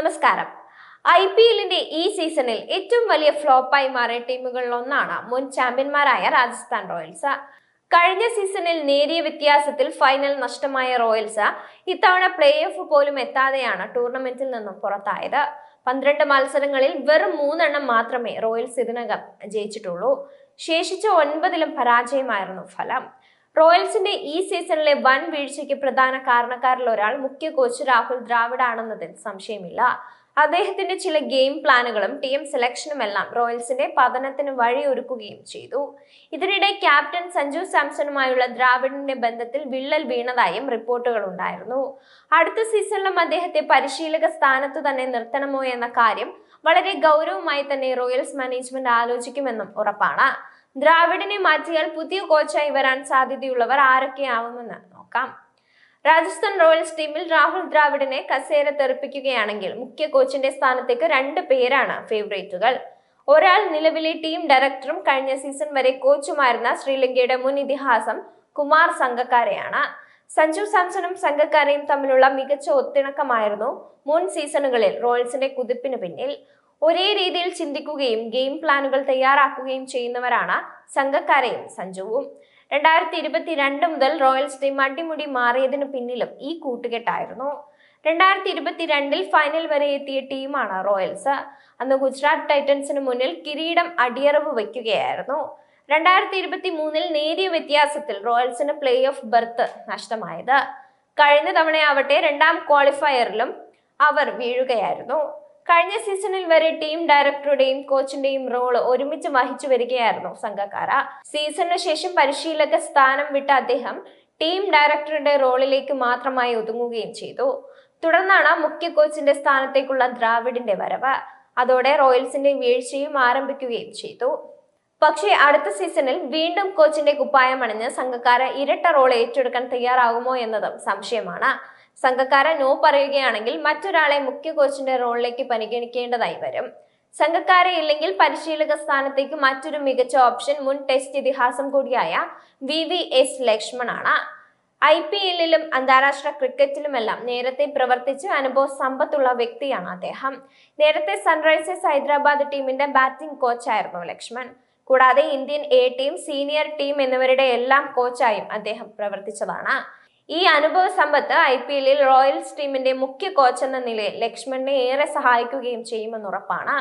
നമസ്കാരം. I P എല്ലിന്റെ ഈ സീസണിൽ ഏറ്റവും വലിയ ഫ്ലോപ്പായി മാറിയ ടീമുകളിൽ ഒന്നാണ് മുൻ ചാമ്പ്യന്മാരായ രാജസ്ഥാൻ റോയൽസ്. കഴിഞ്ഞ സീസണിൽ നേരിയ വ്യത്യാസത്തിൽ ഫൈനൽ നഷ്ടമായ റോയൽസ് ഇത്തവണ പ്ലേ ഓഫ് പോലും എത്താതെയാണ് ടൂർണമെന്റിൽ നിന്നും പുറത്തായത്. പന്ത്രണ്ട് മത്സരങ്ങളിൽ വെറും മൂന്നെണ്ണം മാത്രമേ റോയൽസ് ഇതിനകം ജയിച്ചിട്ടുള്ളൂ. ശേഷിച്ച ഒൻപതിലും പരാജയമായിരുന്നു ഫലം. റോയൽസിന്റെ ഈ സീസണിലെ വൻ വീഴ്ചയ്ക്ക് പ്രധാന കാരണക്കാരിൽ ഒരാൾ മുഖ്യ കോച്ച് രാഹുൽ ദ്രാവിഡ് ആണെന്നതിൽ സംശയമില്ല. അദ്ദേഹത്തിന്റെ ചില ഗെയിം പ്ലാനുകളും ടീം സെലക്ഷനും എല്ലാം റോയൽസിന്റെ പതനത്തിന് വഴിയൊരുക്കുകയും ചെയ്തു. ഇതിനിടെ ക്യാപ്റ്റൻ സഞ്ജു സാംസണുമായുള്ള ദ്രാവിഡിന്റെ ബന്ധത്തിൽ വിള്ളൽ വീണതായും റിപ്പോർട്ടുകൾ ഉണ്ടായിരുന്നു. അടുത്ത സീസണിലും അദ്ദേഹത്തെ പരിശീലക സ്ഥാനത്ത് തന്നെ നിർത്തണമോ എന്ന കാര്യം വളരെ ഗൗരവമായി തന്നെ റോയൽസ് മാനേജ്മെന്റ് ആലോചിക്കുമെന്നും ഉറപ്പാണ്. ദ്രാവിഡിനെ മാറ്റിയാൽ പുതിയ കോച്ചായി വരാൻ സാധ്യതയുള്ളവർ ആരൊക്കെയാവുമെന്ന് നോക്കാം. രാജസ്ഥാൻ റോയൽസ് ടീമിൽ രാഹുൽ ദ്രാവിഡിനെ കസേര തെറിപ്പിക്കുകയാണെങ്കിൽ മുഖ്യ കോച്ചിന്റെ സ്ഥാനത്തേക്ക് രണ്ട് പേരാണ് ഫേവറേറ്റുകൾ. ഒരാൾ നിലവിലെ ടീം ഡയറക്ടറും കഴിഞ്ഞ സീസൺ വരെ കോച്ചുമായിരുന്ന ശ്രീലങ്കയുടെ മുൻ ഇതിഹാസം കുമാർ സംഘക്കാരെയാണ് സഞ്ജു സാംസണും സംഘക്കാരെയും തമ്മിലുള്ള മികച്ച ഒത്തിണക്കമായിരുന്നു മുൻ സീസണുകളിൽ റോയൽസിന്റെ കുതിപ്പിന് പിന്നിൽ. ഒരേ രീതിയിൽ ചിന്തിക്കുകയും ഗെയിം പ്ലാനുകൾ തയ്യാറാക്കുകയും ചെയ്യുന്നവരാണ് സംഘക്കാരെയും സഞ്ജുവും. രണ്ടായിരത്തി ഇരുപത്തിരണ്ട് മുതൽ റോയൽസ് ടീം അടിമുടി മാറിയതിനു പിന്നിലും ഈ കൂട്ടുകെട്ടായിരുന്നു. രണ്ടായിരത്തി ഇരുപത്തിരണ്ടിൽ ഫൈനൽ വരെ എത്തിയ ടീമാണ് റോയൽസ് അന്ന് ഗുജറാത്ത് ടൈറ്റൻസിന് മുന്നിൽ കിരീടം അടിയറവ് വയ്ക്കുകയായിരുന്നു. രണ്ടായിരത്തി ഇരുപത്തി മൂന്നിൽ നേരിയ വ്യത്യാസത്തിൽ റോയൽസിന് പ്ലേ ഓഫ് ബർത്ത് നഷ്ടമായത്. കഴിഞ്ഞ തവണയാവട്ടെ രണ്ടാം ക്വാളിഫയറിലും അവർ വീഴുകയായിരുന്നു. കഴിഞ്ഞ സീസണിൽ വരെ ടീം ഡയറക്ടറുടെയും കോച്ചിന്റെയും റോൾ ഒരുമിച്ച് വഹിച്ചു വരികയായിരുന്നു സംഘക്കാര. സീസണിന് ശേഷം പരിശീലക സ്ഥാനം വിട്ട അദ്ദേഹം ടീം ഡയറക്ടറുടെ റോളിലേക്ക് മാത്രമായി ഒതുങ്ങുകയും ചെയ്തു. തുടർന്നാണ് മുഖ്യ കോച്ചിന്റെ സ്ഥാനത്തേക്കുള്ള ദ്രാവിഡിന്റെ വരവ്. അതോടെ റോയൽസിന്റെ വീഴ്ചയും ആരംഭിക്കുകയും ചെയ്തു. പക്ഷേ അടുത്ത സീസണിൽ വീണ്ടും കോച്ചിന്റെ കുപ്പായം അണിഞ്ഞ് സംഘക്കാര ഇരട്ട റോൾ ഏറ്റെടുക്കാൻ തയ്യാറാകുമോ എന്നതും സംശയമാണ്. സംഘക്കാര നോ പറയുകയാണെങ്കിൽ മറ്റൊരാളെ മുഖ്യ കോച്ചിന്റെ റോളിലേക്ക് പരിഗണിക്കേണ്ടതായി വരും. സംഘക്കാരെ ഇല്ലെങ്കിൽ പരിശീലക സ്ഥാനത്തേക്ക് മറ്റൊരു മികച്ച ഓപ്ഷൻ മുൻ ടെസ്റ്റ് ഇതിഹാസം കൂടിയായ വി വി എസ് ലക്ഷ്മണാണ്. ഐ പി എല്ലിലും അന്താരാഷ്ട്ര ക്രിക്കറ്റിലുമെല്ലാം നേരത്തെ പ്രവർത്തിച്ച് അനുഭവ സമ്പത്തുള്ള വ്യക്തിയാണ് അദ്ദേഹം. നേരത്തെ സൺറൈസേഴ്സ് ഹൈദരാബാദ് ടീമിന്റെ ബാറ്റിംഗ് കോച്ചായിരുന്നു ലക്ഷ്മൺ. കൂടാതെ Indian A team senior team എന്നിവരുടെ എല്ലാം കോച്ചായും അദ്ദേഹം പ്രവർത്തിച്ചതാണ്. ഈ അനുഭവ സമ്പത്ത് ഐ പി എല്ലിൽ റോയൽസ് ടീമിന്റെ മുഖ്യ കോച്ച് എന്ന നിലയിൽ ലക്ഷ്മണനെ ഏറെ സഹായിക്കുകയും ചെയ്യുമെന്ന് ഉറപ്പാണ്.